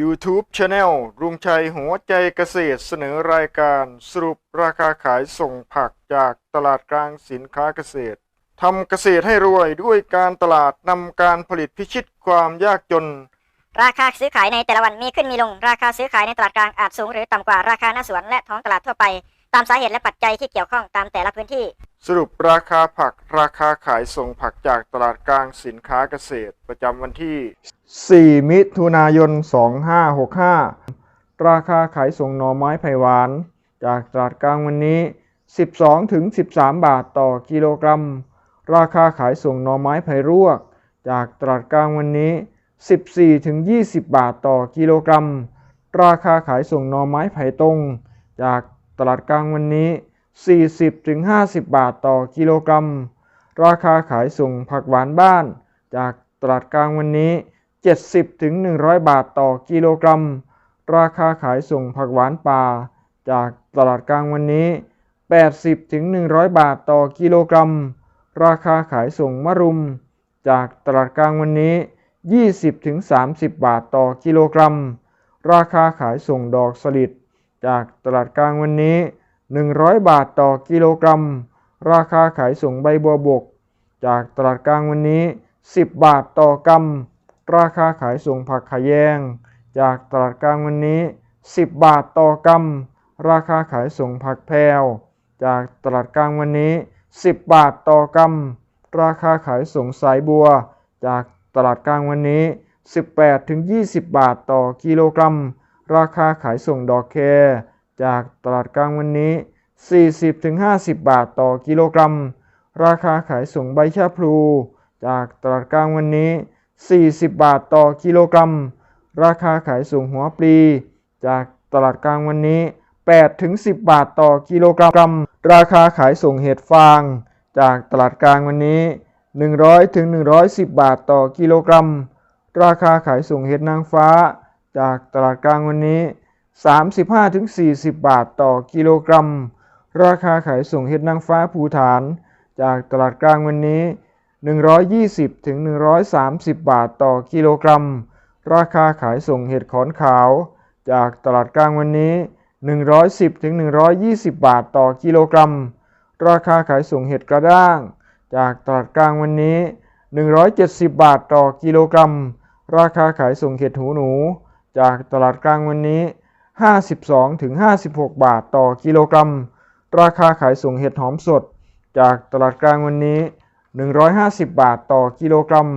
YouTube Channel รุงชัยหัวใจเกษตรเสนอรายการสรุปราคาขายส่งผักจากตลาดกลางสินค้าเกษตรทำเกษตรให้รวยด้วยการตลาดนำการผลิตพิชิตความยากจน ราคาซื้อขายในแต่ละวันมีขึ้นมีลง ราคาซื้อขายในตลาดกลางอาจสูงหรือต่ำกว่าราคาหน้าสวนและท้องตลาดทั่วไป ตามสาเหตุและปัจจัยที่เกี่ยวข้องตามแต่ละพื้นที่ สรุปราคาผักราคาขายส่งผักจากตลาดกลางสินค้าเกษตร ประจำวันที่ 4 มิถุนายน 2565 ราคาขายส่งหน่อไม้ไผ่หวาน จากตลาดกลางวันนี้ 12ถึง13 บาทต่อกิโลกรัม ราคาขายส่งหน่อไม้ไผ่รวก จากตลาดกลางวันนี้ 14ถึง20 บาทต่อกิโลกรัม ราคาขายส่งหน่อไม้ไผ่ตรง จาก ตลาดกลางวันนี้ 40-50 บาทต่อกิโลกรัม ราคาขายส่งผักหวานบ้าน จากตลาดกลางวันนี้ 70-100 บาทต่อกิโลกรัม ราคาขายส่งผักหวานป่า จากตลาดกลางวันนี้ 80-100 บาทต่อกิโลกรัม ราคาขายส่งมะรุม จากตลาดกลางวันนี้ 20-30 บาทต่อกิโลกรัม ราคาขายส่งดอกสลิด จากตลาดกลางวันนี้ 100 บาทต่อกิโลกรัม ราคาขายส่งใบบัวบก จากตลาดกลางวันนี้ 10 บาทต่อกำราคาขายส่งผักขะแยง จากตลาดกลางวันนี้ 10 บาทต่อกำราคาขายส่งผักแพรวจากตลาดกลางวันนี้ 10 บาทต่อกำราคาขายส่งสายบัว จากตลาดกลางวันนี้ 18ถึง20 บาทต่อกิโลกรัม ราคาขายส่งดอกแคจากตลาดกลางวันนี้ 40ถึง50 บาทต่อกิโลกรัม ราคาขายส่งใบชะพลู จากตลาดกลางวันนี้ 40 บาทต่อกิโลกรัม ราคาขายส่งหัวปลี จากตลาดกลางวันนี้8ถึง10 บาทต่อกิโลกรัม ราคาขายส่งเห็ดฟาง จากตลาดกลางวันนี้ 100ถึง110 บาทต่อกิโลกรัม ราคาขายส่งเห็ดนางฟ้า จากตลาดกลางวันนี้ 35ถึง40 บาทต่อกิโลกรัม ราคาขายส่งเห็ดนางฟ้าภูฐาน จากตลาดกลางวันนี้ 120ถึง130 บาทต่อกิโลกรัม ราคาขายส่งเห็ดขอนขาว จากตลาดกลางวันนี้ 110ถึง120 บาทต่อกิโลกรัม ราคาขายส่งเห็ดกระด้าง จากตลาดกลางวันนี้ 170 บาทต่อกิโลกรัม ราคาขายส่งเห็ดหูหนู จากตลาดกลางวันนี้ 52 ถึง 56 บาทต่อกิโลกรัม ราคาขายส่งเห็ดหอมสด จากตลาดกลางวันนี้ 150 บาทต่อกิโลกรัม